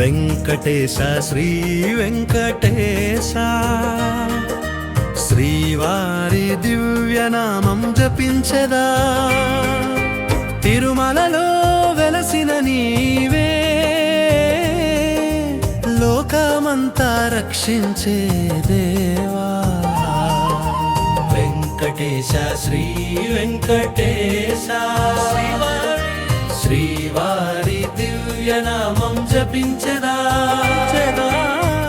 వెంకటేశ శ్రీ వెంకటేశ. శ్రీవారి దివ్యనామం జపించదా. తిరుమలలో వెలసిన నీవే. లోకమంతా రక్షించే దేవా. వెంకటేశ శ్రీ వెంకటేశ. శ్రీవారి జపించదా?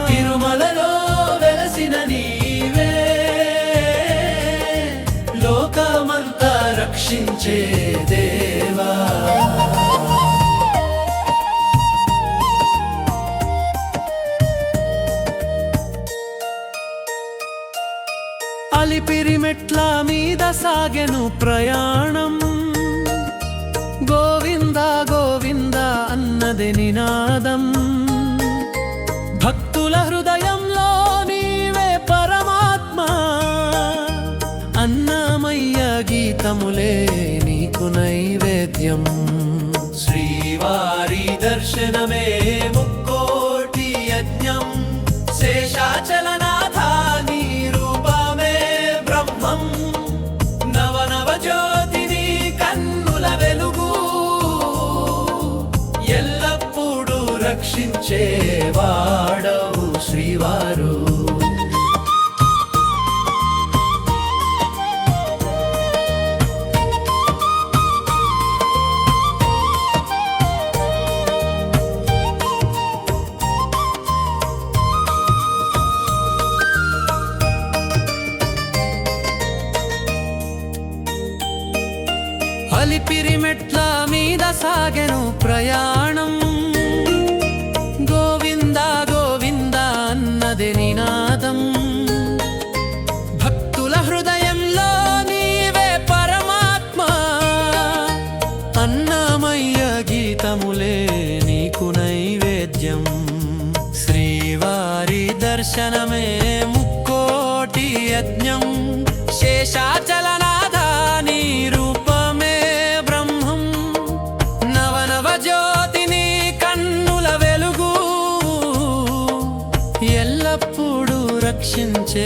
తిరుమలలో వెలసిన నీవే. లోకమంతా రక్షించే దేవా. అలిపిరి మెట్ల మీద సాగెను ప్రయాణం నినాదం భక్తుల హృదయంలో నీవే పరమాత్మ. అన్నమయ్య గీతములే నీకు నైవేద్యం. శ్రీవారి దర్శనమే ముక్తి రక్షించేవాడవు శ్రీవారు. అలిపిరి మెట్ల మీద సాగెను ప్రయాణం. గోవింద అన్నది నినాదం. భక్తుల హృదయంలో నీవే పరమాత్మ. అన్నమయ్య గీతములే నీకు నైవేద్యం. శ్రీవారి దర్శనమే ముక్కోటి యజ్ఞం. శేషా రక్షించే